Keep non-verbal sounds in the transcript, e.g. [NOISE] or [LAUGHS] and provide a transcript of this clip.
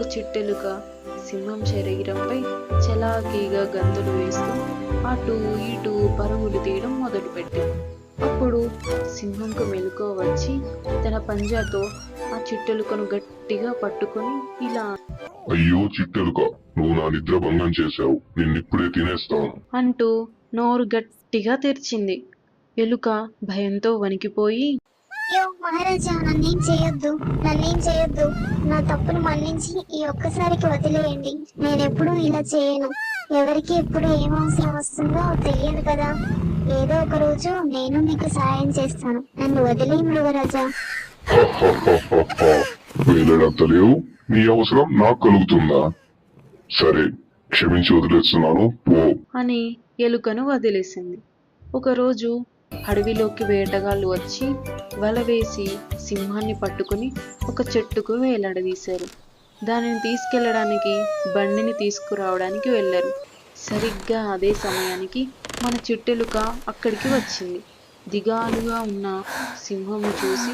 ఒక చిట్టెలుక సింహం శరీరంపై చలాకీగా గంతులు వేస్తూ అటు ఇటు పరుగులు తీయడం మొదలుపెట్టింది. అప్పుడు సింహంకు మెలకువ వచ్చి తన పంజాతో ఆ చిట్టెలుకను గట్టిగా పట్టుకొని ఇలా అయ్యో చిట్టెలుక నువ్వు నా నిద్ర భంగం చేశావు. నిన్నిప్పుడే తినేస్తాను. అంటూ నోరు గట్టిగా తెరిచింది. ఎలుక భయంతో వణికిపోయి అయ్యో మహారాజా నన్నేం చేయొద్దు నన్నేం చేయొద్దు. నా తప్పును మన్నించి ఈ ఒక్కసారికి వదిలేయండి. నేనెప్పుడు ఇలా చేయను. ఎవరికి ఎప్పుడు ఏం అవసరం వస్తుందో తెలియదు కదా. ఏదో ఒక రోజు నేను మీకు సాయం చేస్తాను. నన్ను వదిలే మృగరాజా. [LAUGHS] నీ అవసరం నాకు కలుగుతుందా? సరే క్షమించి వదిలేస్తున్నాను. పో. అని ఎలుకను వదిలేసింది. ఒకరోజు అడవిలోకి వేటగాళ్ళు వచ్చి వల వేసి సింహాన్ని పట్టుకుని ఒక చెట్టుకు వేలాడదీశారు. దానిని తీసుకెళ్ళడానికి బండిని తీసుకురావడానికి వెళ్ళారు. సరిగ్గా అదే సమయానికి మన చిట్టెలుక అక్కడికి వచ్చింది. దిగాలుగా ఉన్న సింహము చూసి